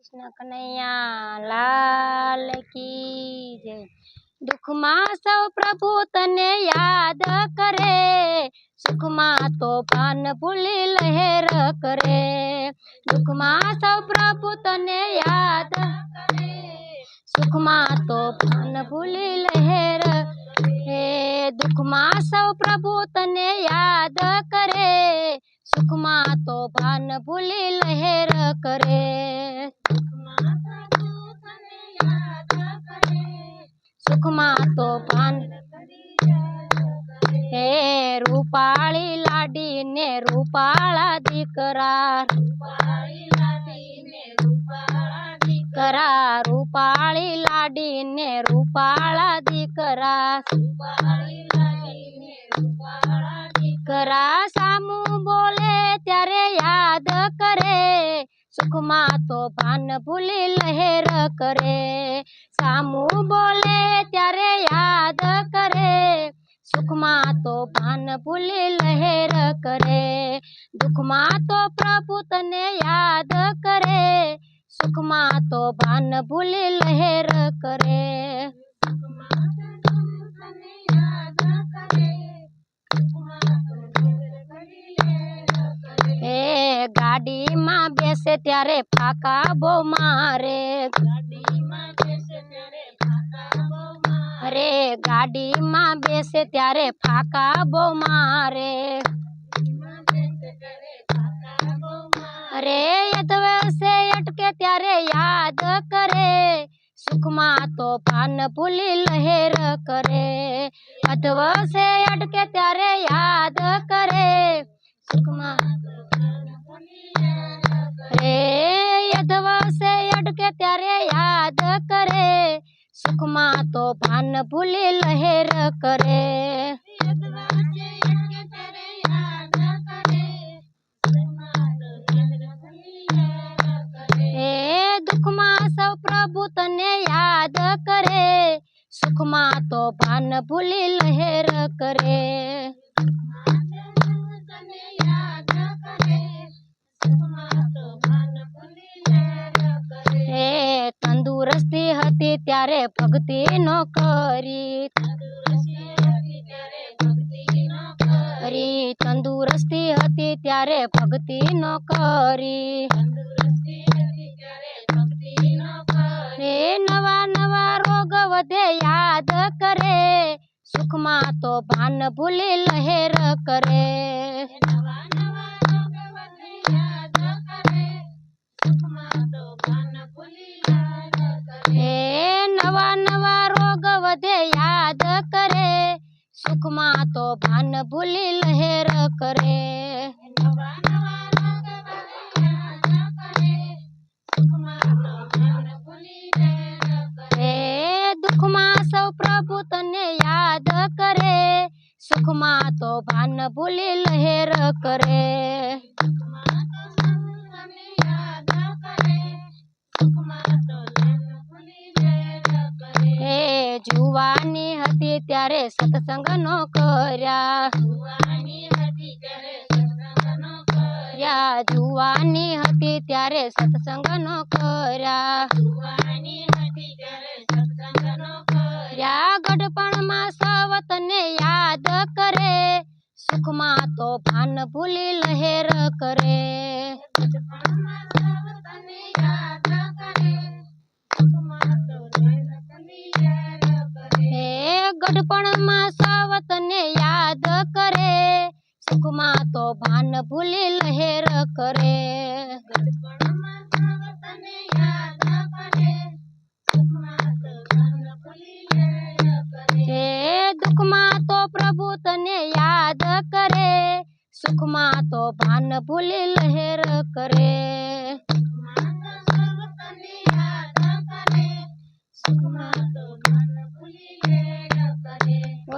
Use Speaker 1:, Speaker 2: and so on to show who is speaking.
Speaker 1: કૃષ્ણ કનૈયા લાલ કી જય દુઃખમાં સૌ પ્રભુ તને યાદ કરે સુખમાં તો પાન ભૂલી લહેર કરે દુઃખમાં સૌ પ્રભુ તને યાદ કરે સુખમાં તો પાન ભૂલી લહેર હે દુઃખમાં સૌ પ્રભુ તને યાદ કરે સુખમાં તો ભાન ભૂલી લહેર કરે સુખમાં તો ભાન હે રૂપાળી લાડી ને રૂપાળા દીકરા દીકરા રૂપાળી લાડી ને રૂપાળા દીકરા દીકરા યાદ કરે સુખમાં તો ભાન ભૂલી લહેર કરે સામું બોલે ત્યારે યાદ કરે સુખમાં તો ભાન ભૂલી લહેર કરે દુઃખમાં તો પ્રભુ તને યાદ કરે સુખમાં તો ભાન ભૂલી લહેર કરે ગાડીમાં બેસે ત્યારે ફાકા બહુ મારે અરે ગાડીમાં બેસે ત્યારે ફાકા બહુ મારે અરે અધવસે અટકે ત્યારે યાદ કરે સુખમાં તો પાન ભૂલી લહેર કરે અધવસે અટકે ત્યારે યાદ કરે સુખમાં ત્યારે યાદ કરે સુખમાં તો ભાન ભૂલી લહેર કરે હે દુઃખમાં સૌ પ્રભુ તને યાદ કરે સુખમાં તો ભાન ભૂલી લહેર કરે ત્યારે ભક્તિ નો કરી. તંદુરસ્તી હતી ત્યારે ભક્તિ નો કરી. રે નવા નવા રોગ વધે યાદ કરે. સુખમાં તો ભાન ભૂલી લહેર કરે. सुखमा तो भान भूल लहर करे दुखमा प्रभु याद करे। सुखमा तो भान भूली लहर करे। सुखमा तो ત્યારે સત્સંગ નો કર્યા. જુવાની હતી ત્યારે સત્સંગ નો કર્યા. ગઢપણમાં સાવતને તને યાદ કરે સુખમાં તો ભાન ભૂલી લહેર કરે. ગઢપણમાં સૌ તને યાદ કરે સુખમાં તો ભાન ભૂલી લહેર કરે હે દુઃખમાં તો પ્રભુ તને યાદ કરે સુખમાં તો ભાન ભૂલી લહેર કરે